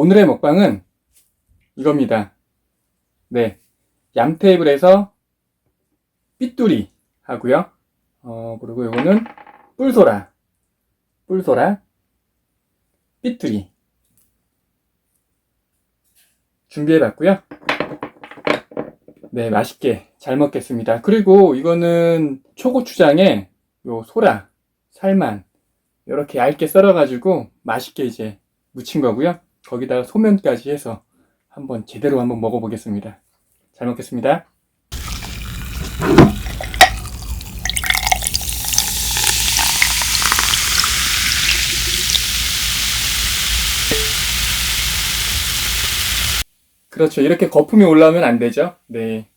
오늘의 먹방은 이겁니다. 네. 얌 테이블에서 삐뚜리 하고요. 어, 그리고 이거는 뿔소라. 뿔소라. 삐뚜리. 준비해 봤고요. 네, 맛있게 잘 먹겠습니다. 그리고 이거는 초고추장에 요 소라, 살만 이렇게 얇게 썰어 가지고 맛있게 이제 무친 거고요. 거기다가 소면까지 해서 한번 제대로 한번 먹어보겠습니다. 잘 먹겠습니다. 그렇죠. 이렇게 거품이 올라오면 안 되죠. 네.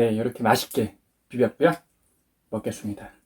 네, 이렇게 맛있게 비볐고요. 먹겠습니다.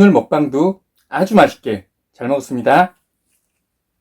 오늘 먹방도 아주 맛있게 잘 먹었습니다.